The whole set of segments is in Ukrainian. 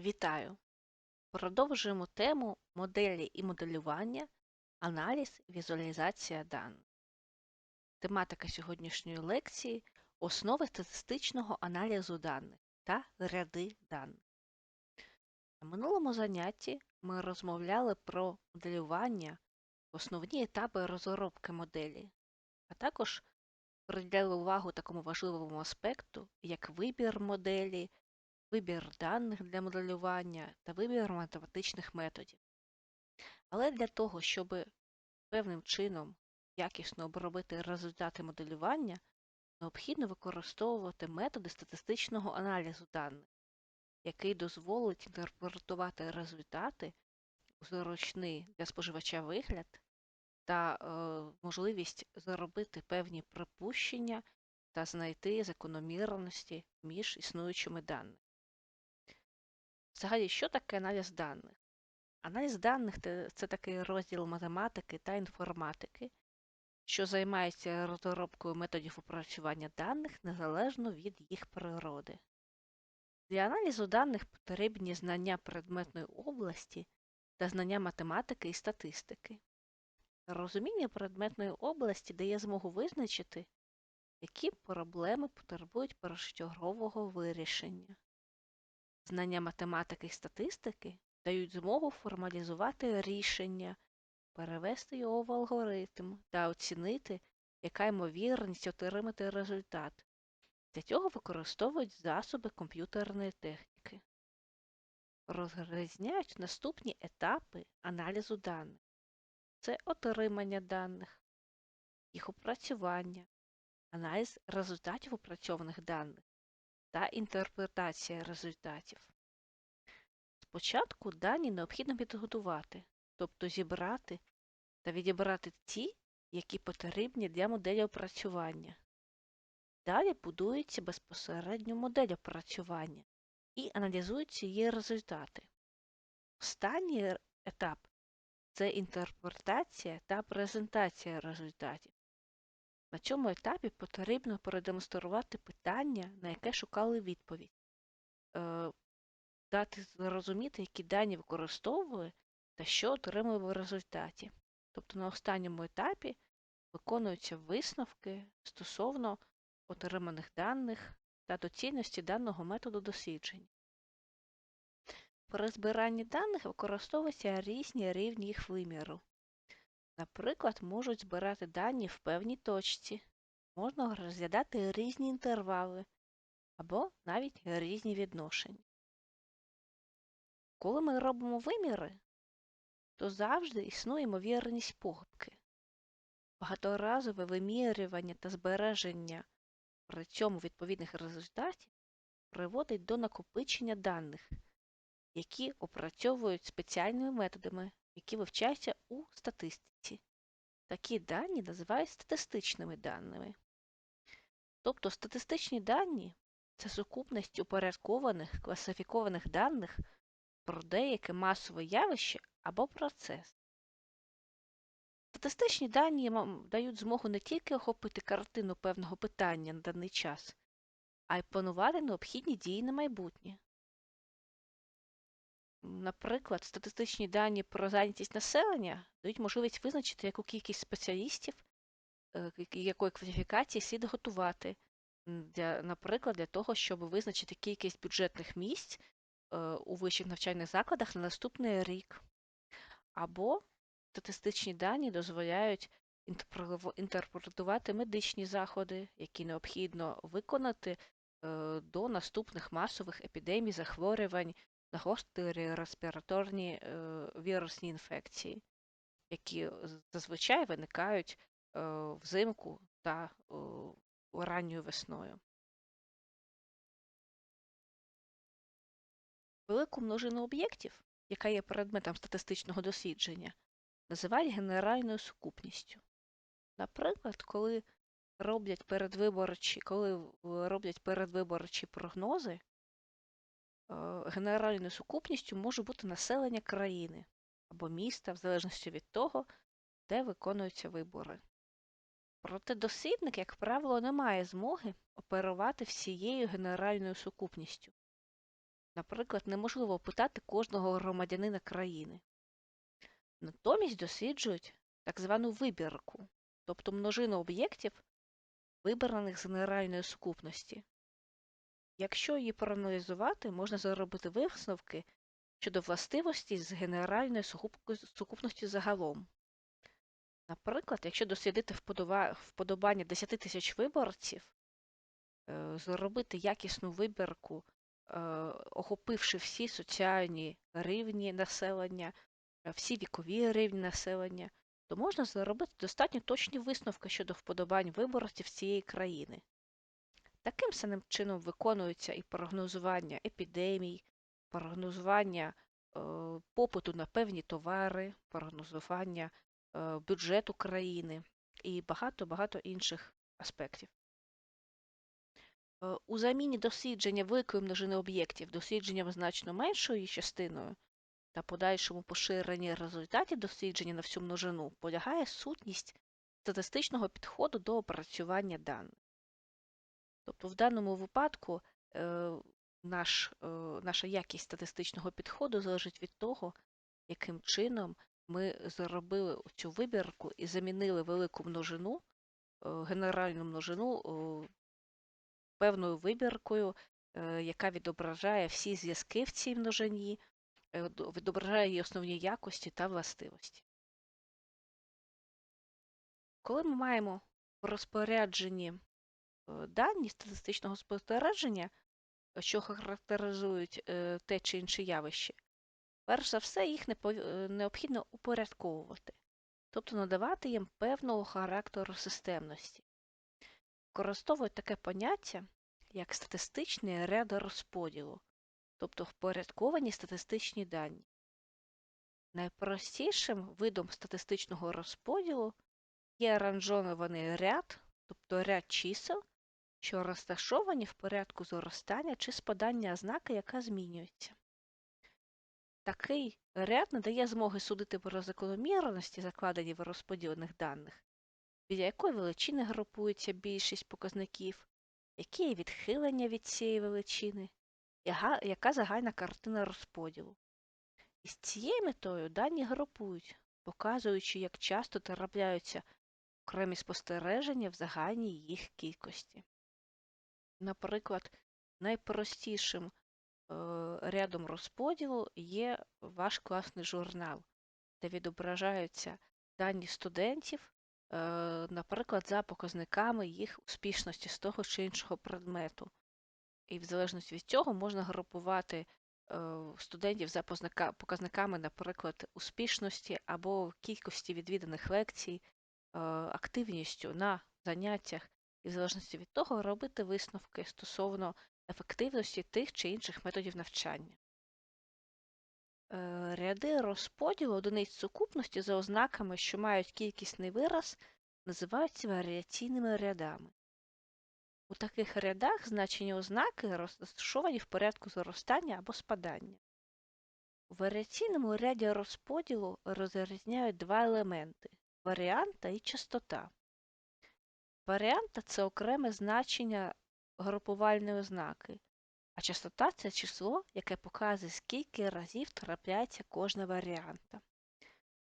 Вітаю! Продовжуємо тему моделі і моделювання, аналіз візуалізація даних. Тематика сьогоднішньої лекції основи статистичного аналізу даних та ряди даних. На минулому занятті ми розмовляли про моделювання, основні етапи розробки моделі, а також приділяли увагу такому важливому аспекту, як вибір моделі, вибір даних для моделювання та вибір математичних методів. Але для того, щоб певним чином якісно обробити результати моделювання, необхідно використовувати методи статистичного аналізу даних, який дозволить інтерпретувати результати у зручний для споживача вигляд та е, можливість заробити певні припущення та знайти закономірності між існуючими даними. Взагалі, що таке аналіз даних? Аналіз даних це такий розділ математики та інформатики, що займається розробкою методів опрацювання даних незалежно від їх природи. Для аналізу даних потрібні знання предметної області та знання математики і статистики. Розуміння предметної області дає змогу визначити, які проблеми потребують першочергового вирішення. Знання математики і статистики дають змогу формалізувати рішення, перевести його в алгоритм та оцінити, яка ймовірність отримати результат. Для цього використовують засоби комп'ютерної техніки. Розрізняють наступні етапи аналізу даних. Це отримання даних, їх опрацювання, аналіз результатів опрацьованих даних, та інтерпретація результатів. Спочатку дані необхідно підготувати, тобто зібрати та відібрати ті, які потрібні для моделі опрацювання. Далі будується безпосередньо модель опрацювання і аналізуються її результати. Останній етап це інтерпретація та презентація результатів. На цьому етапі потрібно продемонструвати питання, на яке шукали відповідь, е, дати зрозуміти, які дані використовували та що отримали в результаті. Тобто на останньому етапі виконуються висновки стосовно отриманих даних та доцільності даного методу досліджень. При збиранні даних використовуються різні рівні їх виміру. Наприклад, можуть збирати дані в певній точці, можна розглядати різні інтервали або навіть різні відношення. Коли ми робимо виміри, то завжди існує ймовірність похибки. Багаторазове вимірювання та збереження при цьому відповідних результатів приводить до накопичення даних, які опрацьовують спеціальними методами, які вивчаються у статистиці. Такі дані називають статистичними даними. Тобто статистичні дані це сукупність упорядкованих класифікованих даних про деяке масове явище або процес. Статистичні дані дають змогу не тільки охопити картину певного питання на даний час, а й планувати необхідні дії на майбутнє. Наприклад, статистичні дані про зайнятість населення дають можливість визначити, яку кількість спеціалістів, е, якої кваліфікації слід готувати, для, наприклад, для того, щоб визначити кількість бюджетних місць е, у вищих навчальних закладах на наступний рік. Або статистичні дані дозволяють інтерпретувати медичні заходи, які необхідно виконати е, до наступних масових епідемій захворювань на респіраторні е, вірусні інфекції, які зазвичай виникають е, взимку та е, ранньою весною. Велику множину об'єктів, яка є предметом статистичного дослідження, називають генеральною сукупністю. Наприклад, коли роблять передвиборчі, коли роблять передвиборчі прогнози, генеральною сукупністю може бути населення країни або міста, в залежності від того, де виконуються вибори. Проте дослідник, як правило, не має змоги оперувати всією генеральною сукупністю. Наприклад, неможливо опитати кожного громадянина країни. Натомість досліджують так звану вибірку, тобто множину об'єктів, вибраних з генеральної сукупності. Якщо її проаналізувати, можна зробити висновки щодо властивості з генеральної сукупності загалом. Наприклад, якщо дослідити вподобання 10 тисяч виборців, е, зробити якісну вибірку, е, охопивши всі соціальні рівні населення, е, всі вікові рівні населення, то можна зробити достатньо точні висновки щодо вподобань виборців цієї країни. Таким самим чином виконується і прогнозування епідемій, прогнозування е, попиту на певні товари, прогнозування е, бюджету країни і багато-багато інших аспектів. Е, у заміні дослідження великої множини об'єктів дослідженням значно меншою частиною та подальшому поширенні результатів дослідження на всю множину полягає сутність статистичного підходу до опрацювання даних. Тобто в даному випадку е, наш, е, наша якість статистичного підходу залежить від того, яким чином ми зробили цю вибірку і замінили велику множину, е, генеральну множину певною вибіркою, яка відображає всі зв'язки в цій множині, відображає її основні якості та властивості. Коли ми маємо в розпорядженні дані статистичного спостереження, що характеризують е, те чи інше явище, перш за все їх е, необхідно упорядковувати, тобто надавати їм певного характеру системності. Використовують таке поняття, як статистичний ряд розподілу, тобто впорядковані статистичні дані. Найпростішим видом статистичного розподілу є ранжований ряд, тобто ряд чисел, що розташовані в порядку зростання чи спадання ознаки, яка змінюється. Такий ряд надає змоги судити про закономірності, закладені в розподілених даних, біля якої величини групується більшість показників, які є відхилення від цієї величини, яка загальна картина розподілу. І з цією метою дані групують, показуючи, як часто трапляються окремі спостереження в загальній їх кількості. Наприклад, найпростішим е, рядом розподілу є ваш класний журнал, де відображаються дані студентів, е, наприклад, за показниками їх успішності з того чи іншого предмету. І в залежності від цього можна групувати е, студентів за показниками, наприклад, успішності або кількості відвіданих лекцій, активністю на заняттях і в залежності від того робити висновки стосовно ефективності тих чи інших методів навчання. Е, ряди розподілу одиниць сукупності за ознаками, що мають кількісний вираз, називаються варіаційними рядами. У таких рядах значені ознаки розташовані в порядку зростання або спадання. У варіаційному ряді розподілу розрізняють два елементи варіанта і частота. Варіанта це окреме значення групувальної ознаки, а частота це число, яке показує, скільки разів трапляється кожна варіанта.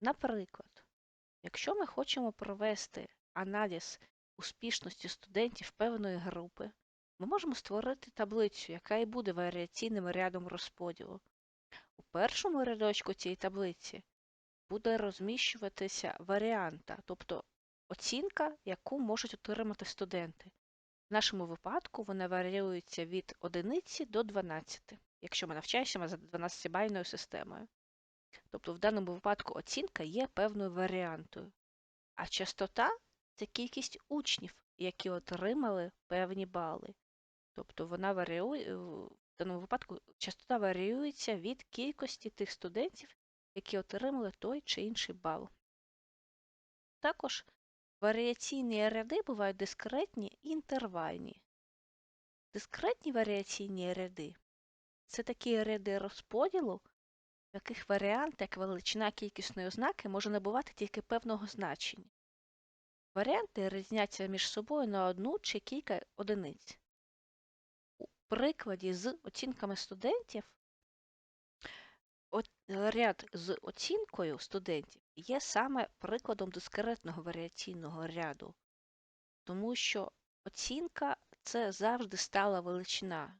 Наприклад, якщо ми хочемо провести аналіз успішності студентів певної групи, ми можемо створити таблицю, яка і буде варіаційним рядом розподілу. У першому рядочку цієї таблиці буде розміщуватися варіанта, тобто Оцінка, яку можуть отримати студенти. В нашому випадку вона варіюється від 1 до 12, якщо ми навчаємося за 12-бальною системою. Тобто в даному випадку оцінка є певною варіантою. А частота це кількість учнів, які отримали певні бали. Тобто вона варіює, в даному випадку частота варіюється від кількості тих студентів, які отримали той чи інший бал. Також Варіаційні ряди бувають дискретні і інтервальні. Дискретні варіаційні ряди це такі ряди розподілу, в яких варіант, як величина кількісної ознаки, може набувати тільки певного значення. Варіанти різняться між собою на одну чи кілька одиниць. У прикладі з оцінками студентів От ряд з оцінкою студентів є саме прикладом дискретного варіаційного ряду, тому що оцінка це завжди стала величина,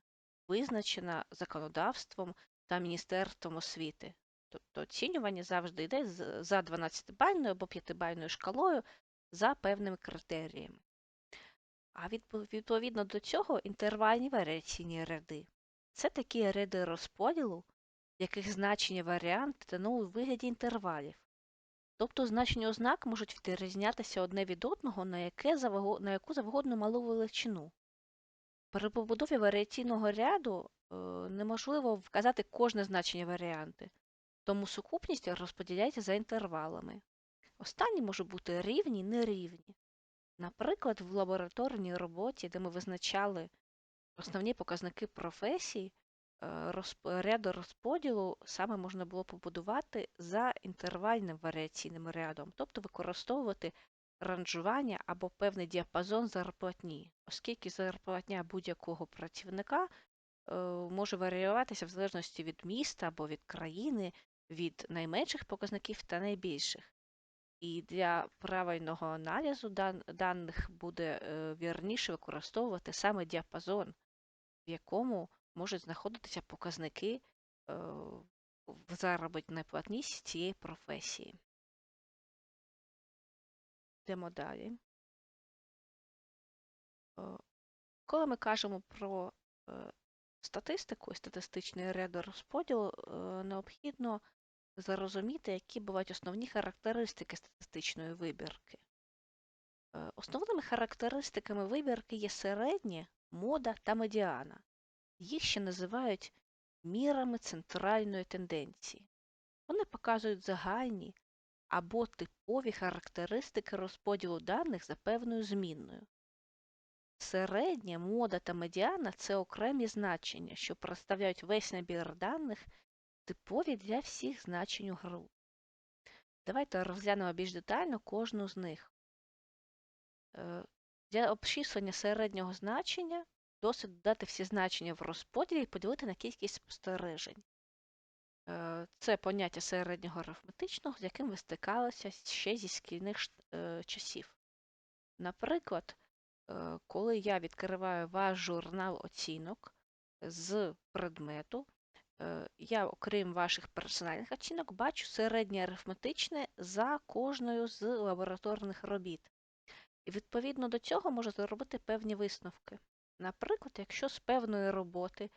визначена законодавством та Міністерством освіти. Тобто оцінювання завжди йде за 12-бальною або 5-бальною шкалою за певними критеріями. А відповідно до цього інтервальні варіаційні ряди це такі ряди розподілу, яких значення варіанти дано у вигляді інтервалів. Тобто значення ознак можуть відрізнятися одне від одного на, яке на яку завгодно малу величину. При побудові варіаційного ряду е, неможливо вказати кожне значення варіанти, тому сукупність розподіляється за інтервалами. Останні можуть бути рівні нерівні. Наприклад, в лабораторній роботі, де ми визначали основні показники професій, ряду розподілу саме можна було побудувати за інтервальним варіаційним рядом, тобто використовувати ранжування або певний діапазон зарплатні, оскільки зарплатня будь-якого працівника е, може варіюватися в залежності від міста або від країни, від найменших показників та найбільших. І для правильного аналізу дан даних буде е, вірніше використовувати саме діапазон, в якому можуть знаходитися показники е, в заробітній платність цієї професії. Йдемо далі. Е, коли ми кажемо про е, статистику і статистичний рядорозподіл, необхідно зрозуміти, які бувають основні характеристики статистичної вибірки. Основними характеристиками вибірки є середнє, мода та медіана. Їх ще називають мірами центральної тенденції. Вони показують загальні або типові характеристики розподілу даних за певною змінною. Середня, мода та медіана це окремі значення, що представляють весь набір даних, типові для всіх значень у гру. Давайте розглянемо більш детально кожну з них. Е, для обчислення середнього значення досить додати всі значення в розподілі і поділити на кількість спостережень. Е, це поняття середнього арифметичного, з яким ви стикалися ще зі шкільних е, часів. Наприклад, е, коли я відкриваю ваш журнал оцінок з предмету, я, окрім ваших персональних оцінок, бачу середнє арифметичне за кожною з лабораторних робіт. І відповідно до цього можу зробити певні висновки. Наприклад, якщо з певної роботи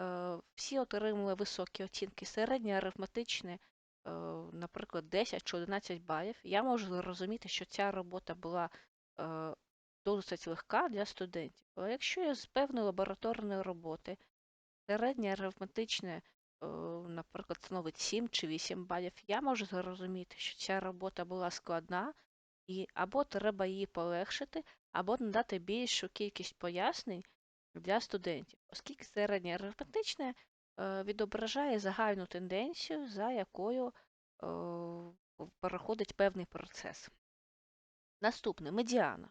е, всі отримали високі оцінки, середнє арифметичне, е, наприклад, 10 чи 11 балів, я можу зрозуміти, що ця робота була е, досить легка для студентів. Але якщо я з певної лабораторної роботи середнє арифметичне, наприклад, становить 7 чи 8 балів, я можу зрозуміти, що ця робота була складна, і або треба її полегшити, або надати більшу кількість пояснень для студентів, оскільки середнє арифметичне е, відображає загальну тенденцію, за якою е, переходить певний процес. Наступне медіана.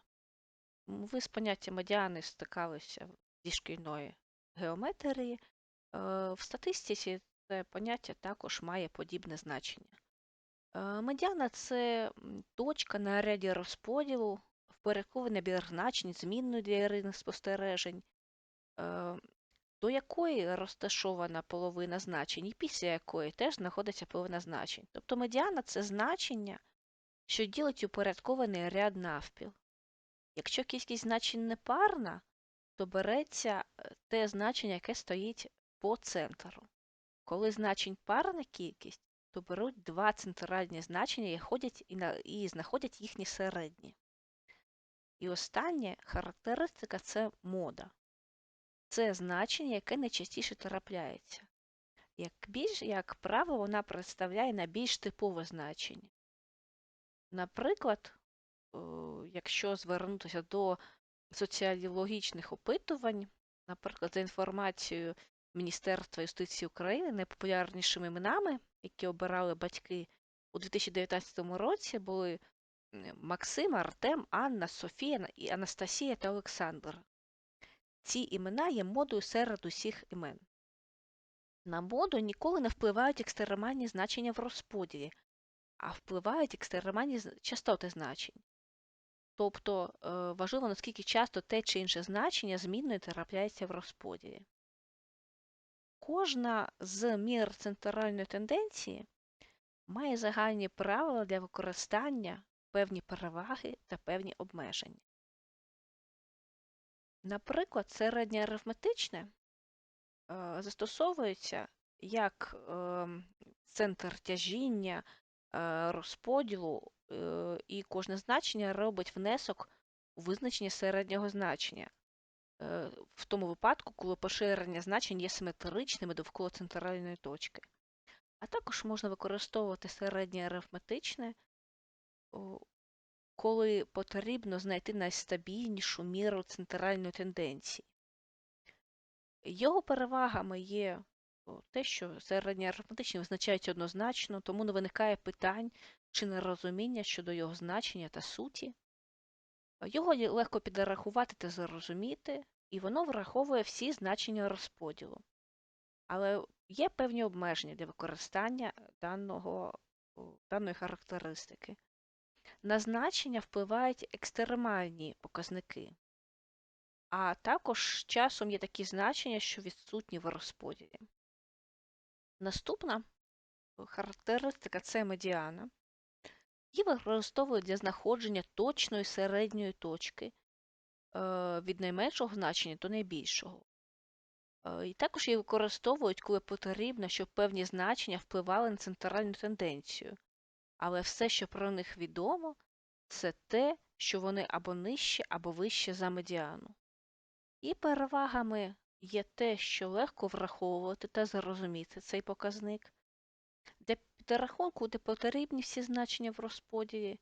Ви з поняттям медіани стикалися зі шкільної геометрії. Е, в статистиці це поняття також має подібне значення. Медіана це точка на ряді розподілу впорядкований набір значень, для ринних спостережень, е, до якої розташована половина значень, і після якої теж знаходиться половина значень. Тобто медіана це значення, що ділить упорядкований ряд навпіл. Якщо кількість значень непарна, то береться е, те значення, яке стоїть по центру. Коли значень парна кількість, то беруть два центральні значення і ходять і знаходять їхні середні. І остання характеристика це мода. Це значення, яке найчастіше трапляється. Як більш, як правило, вона представляє найбільш типове значення. Наприклад, якщо звернутися до соціологічних опитувань, наприклад, за інформацією Міністерства юстиції України, найпопулярнішими іменами, які обирали батьки у 2019 році, були Максим, Артем, Анна, Софія і Анастасія та Олександр. Ці імена є модою серед усіх імен. На моду ніколи не впливають екстремальні значення в розподілі, а впливають екстремальні частоти значень. Тобто е, важливо, наскільки часто те чи інше значення змінною трапляється в розподілі. Кожна з мір центральної тенденції має загальні правила для використання, певні переваги та певні обмеження. Наприклад, середнє арифметичне е, застосовується як е, центр тяжіння, е, розподілу, і кожне значення робить внесок у визначення середнього значення. В тому випадку, коли поширення значень є симетричними довкола центральної точки. А також можна використовувати середнє арифметичне, коли потрібно знайти найстабільнішу міру центральної тенденції. Його перевагами є те, що середнє арифметичне визначається однозначно, тому не виникає питань чи нерозуміння щодо його значення та суті. Його легко підрахувати та зрозуміти, і воно враховує всі значення розподілу. Але є певні обмеження для використання даного, даної характеристики. На значення впливають екстремальні показники, а також часом є такі значення, що відсутні в розподілі. Наступна характеристика це медіана. Її використовують для знаходження точної середньої точки е, від найменшого значення до найбільшого. Е, І також її використовують, коли потрібно, щоб певні значення впливали на центральну тенденцію. Але все, що про них відомо, це те, що вони або нижче, або вище за медіану. І перевагами є те, що легко враховувати та зрозуміти цей показник. Для підрахунку, де потрібні всі значення в розподілі,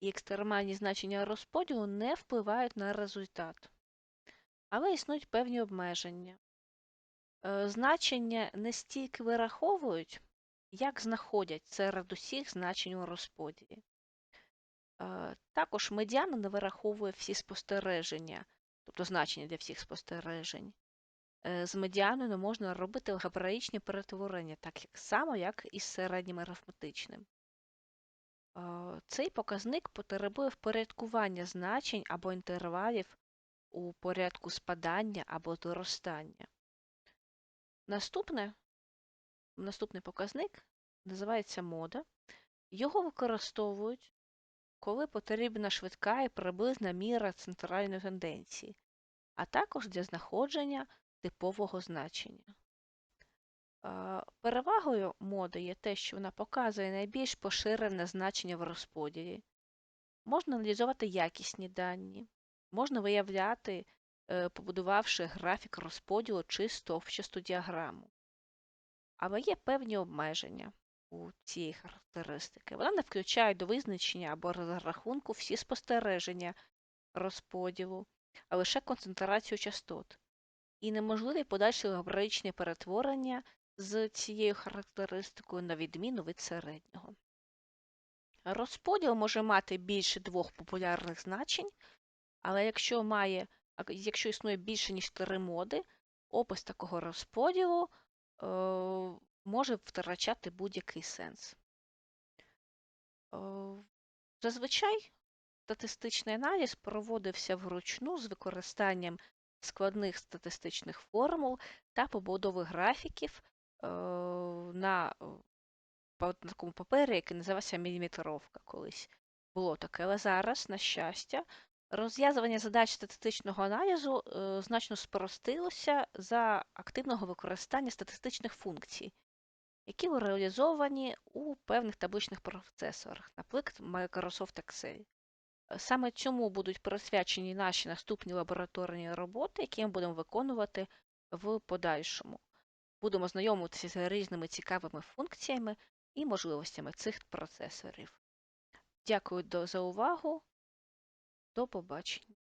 і екстремальні значення розподілу не впливають на результат. Але існують певні обмеження. Е, Значення не стільки вираховують, як знаходять серед усіх значень у розподілі. Е, Також медіана не вираховує всі спостереження, тобто значення для всіх спостережень. Е, З медіаною не можна робити алгебраїчні перетворення, так само, як і з середнім арифметичним. Е, Цей показник потребує впорядкування значень або інтервалів у порядку спадання або зростання. Наступне, наступний показник називається мода. Його використовують, коли потрібна швидка і приблизна міра центральної тенденції, а також для знаходження типового значення. Перевагою моди є те, що вона показує найбільш поширене значення в розподілі. Можна аналізувати якісні дані, можна виявляти, е, побудувавши графік розподілу чи стовпчасту діаграму. Але є певні обмеження у цієї характеристики. Вона не включає до визначення або розрахунку всі спостереження розподілу, а лише концентрацію частот. І неможливі подальші алгебраїчні перетворення з цією характеристикою на відміну від середнього. Розподіл може мати більше двох популярних значень, але якщо має, якщо існує більше ніж три моди, опис такого розподілу е, може втрачати будь-який сенс. Е, зазвичай статистичний аналіз проводився вручну з використанням складних статистичних формул та побудови графіків е, на е, такому папері, який називався міліметровка колись. Було таке, але зараз, на щастя, розв'язування задач статистичного аналізу е, значно спростилося за активного використання статистичних функцій, які реалізовані у певних табличних процесорах, наприклад, Microsoft Excel. Е, Саме цьому будуть присвячені наші наступні лабораторні роботи, які ми будемо виконувати в подальшому. Будемо знайомитися з різними цікавими функціями і можливостями цих процесорів. Дякую за увагу. До побачення.